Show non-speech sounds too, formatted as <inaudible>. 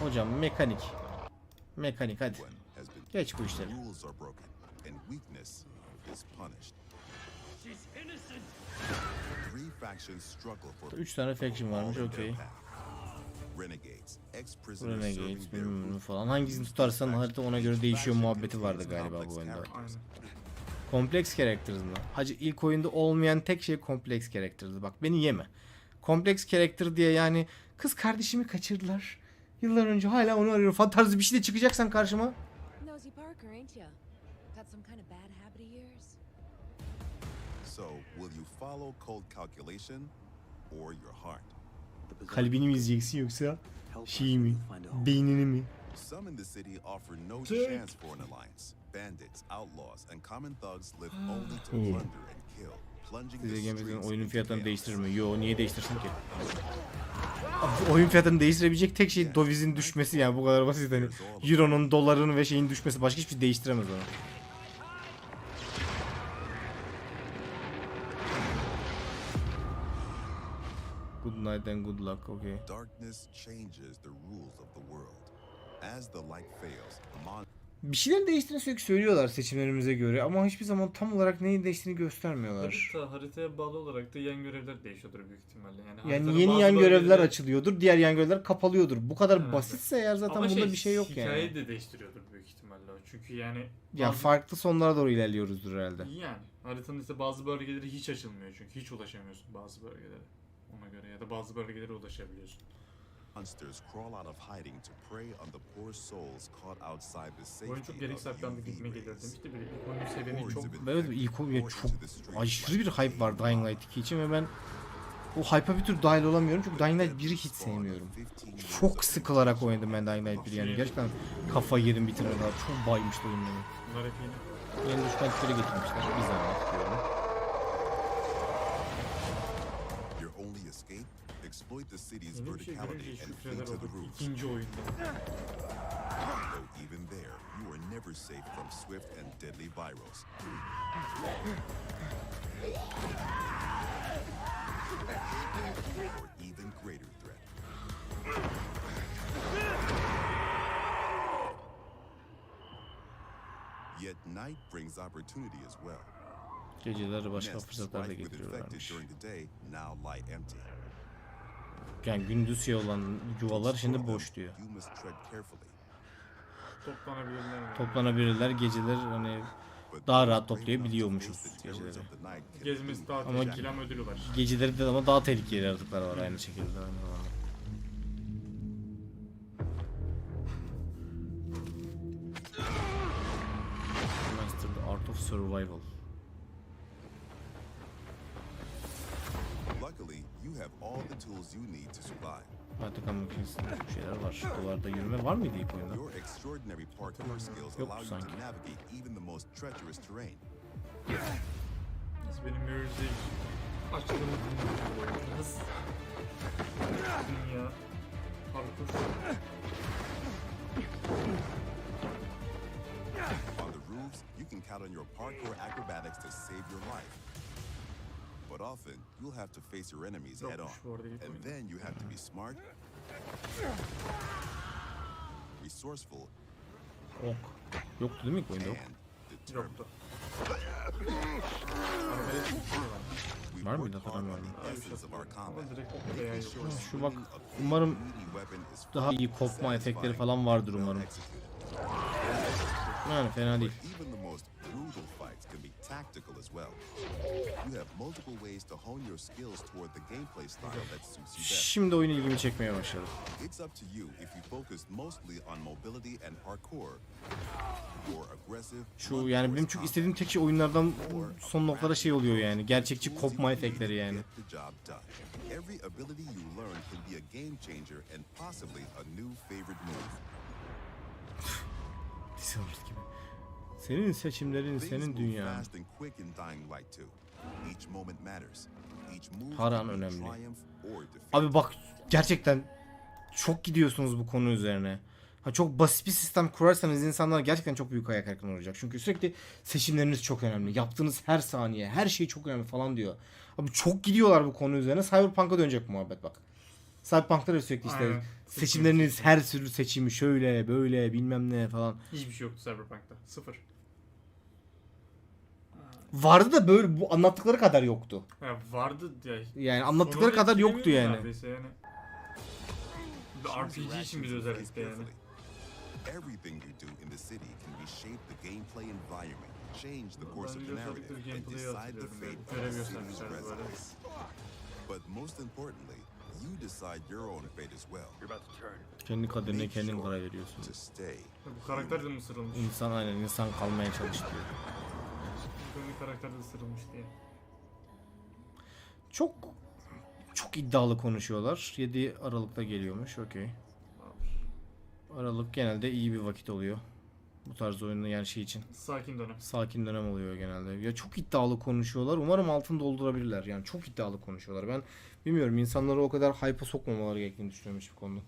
Hocam mekanik. Mekanik hadi. Geç bu işleri. rules are broken and weakness is punished. Three factions struggle for 3 tane faction varmış okey. Renegades, Renegades bilmem falan. Hangisini tutarsan harita ona göre değişiyor muhabbeti vardı galiba bu oyunda. Kompleks characters mı? Hacı ilk oyunda olmayan tek şey kompleks character'dı. Bak beni yeme. Kompleks character diye yani kız kardeşimi kaçırdılar. Yıllar önce hala onu arıyorum. Falan tarzı bir şey de çıkacaksan karşıma. Nosy Parker, ain't ya? Got some kind of bad habit of yours? So, will you follow cold calculation or your heart? Kalbini mi izleyeceksin yoksa şeyi mi? Beynini mi? Some in the city offer no chance for an alliance. Bandits, outlaws, and common thugs live <gasps> only to plunder and kill, Size gelmeden oyunun chaos. değiştirir mi? Yo niye değiştirsin ki? Abi, oyun fiyatını değiştirebilecek tek şey dövizin düşmesi yani bu kadar basit hani. Euro'nun, doların ve şeyin düşmesi başka hiçbir şey değiştiremez onu. Good night and good luck, okay. Darkness changes the rules of the world. As the light fails, Bir şeyler değiştiğini sürekli söylüyorlar seçimlerimize göre ama hiçbir zaman tam olarak neyin değiştiğini göstermiyorlar. Harita, haritaya bağlı olarak da yan görevler değişiyordur büyük ihtimalle. Yani, Yani yeni yan görevler açılıyordur, diğer yan görevler kapalıyordur. Bu kadar Evet. basitse eğer zaten Ama bunda bir şey yok hikayeyi yani. de değiştiriyordur büyük ihtimalle. Çünkü yani Ya bazı- farklı sonlara doğru ilerliyoruzdur herhalde. Yani haritanın ise bazı bölgeleri hiç açılmıyor çünkü hiç ulaşamıyorsun bazı bölgelere. Ona göre ya da bazı bölgelere ulaşabiliyorsun. Monsters crawl out of hiding to prey on the poor souls caught outside the çok safety gereksiz of saklandı UV gitme rays. demişti biri. İlk oyunun seviyeni Hordes çok Evet ilk oyun çok aşırı bir like hype var Dying Light 2 için ve ben o hype'a bir tür dahil olamıyorum çünkü Dying Light 1'i hiç sevmiyorum. Çok sıkılarak oynadım ben Dying Light 1'i yani gerçekten kafayı yedim bitirene kadar çok baymıştı oyun beni. Bunlar hep yeni. Yeni düşman tipleri getirmişler bir zahmet diyorum. Exploit the city's Yeni bir şey verticality görünce and şükreder cling to the olduk roofs. ikinci oyunda. Though even there, you are never safe from swift and deadly virals. Or even greater threat. Yet night brings opportunity as well. Geceleri başka Nests fırsatlar da rife with infected getiriyorlarmış. during the day now lie empty. Yani gündüz şey olan yuvalar şimdi boş diyor. Toplanabilirler. Toplanabilirler geceler hani Daha rahat toplayabiliyormuşuz geceleri. Gezmesi daha Ama- tehlikeli ama ödülü var. geceleri de ama daha tehlikeli yaratıklar var aynı şekilde. Master Art of Survival. Have all the tools you need to survive. Patika makinesinde bir şeyler var. Duvarda yürüme var mıydı ilk oyunda? Your extraordinary parkour skills Yok allow you sanki. to navigate even the most treacherous terrain. Biz benim Mirror's'i açtığımı dinliyoruz. Dünya. Parkur. On the roofs, you can count on your parkour acrobatics to save your life. But often, you'll have to face your enemies head on. And then you have to be smart, resourceful, Ok. Yoktu değil mi ilk oyunda ok? and determined. Yoktu. We've Var worked mıydı hard on hatırlamıyorum. the essence of our Ama combat. direkt ok veya yok. Sure Şu bak umarım meaty weapon is daha iyi kopma efektleri falan vardır umarım. executed. Yani fena değil. Even the tactical as well. You have multiple ways to hone your skills toward the gameplay style that suits you best. Şimdi oyun ilgimi çekmeye başladı. It's up to you if you focus mostly on mobility and parkour, or aggressive. Şu yani benim çok istediğim tek şey oyunlardan son noktada şey oluyor yani. Gerçekçi kopma efektleri yani. get the job done. Every ability you learn can be a game changer and possibly a new favorite move. Dishonored gibi. Senin seçimlerin, senin move dünyan. fast and quick in Dying Light 2. Each moment matters. Each move Her an önemli. Abi bak gerçekten çok gidiyorsunuz bu konu üzerine. Ha çok basit bir sistem kurarsanız insanlar gerçekten çok büyük ayak kırıklığına uğrayacak. Çünkü sürekli seçimleriniz çok önemli. Yaptığınız her saniye, her şey çok önemli falan diyor. Abi çok gidiyorlar bu konu üzerine. Cyberpunk'a dönecek muhabbet bak. Cyberpunk'ta da sürekli işte Aynen. seçimleriniz her sürü seçimi şöyle böyle bilmem ne falan. Hiçbir şey yoktu Cyberpunk'ta. Sıfır. Vardı da böyle bu anlattıkları kadar yoktu. Ya vardı ya. Yani anlattıkları sonunu kadar yoktu yani. Neredeyse yani. RPG için bir özellikle yani. Everything you do in the city can reshape the gameplay environment, change the course of the narrative, and decide the fate of the city's residents. But most importantly, you decide your own fate as well. Kendi kaderine kendin karar veriyorsun. To stay. Bu karakter de mi ısırılmış? İnsan aynen insan kalmaya çalış diyor. Bu karakter de ısırılmış diye. Çok çok iddialı konuşuyorlar. 7 Aralık'ta geliyormuş. Okey. Aralık genelde iyi bir vakit oluyor. Bu tarz oyunun yani şey için. Sakin dönem. Sakin dönem oluyor genelde. Ya çok iddialı konuşuyorlar. Umarım altını doldurabilirler. Yani çok iddialı konuşuyorlar. Ben bilmiyorum insanları o kadar hype'a sokmamaları gerektiğini düşünüyorum hiçbir konuda.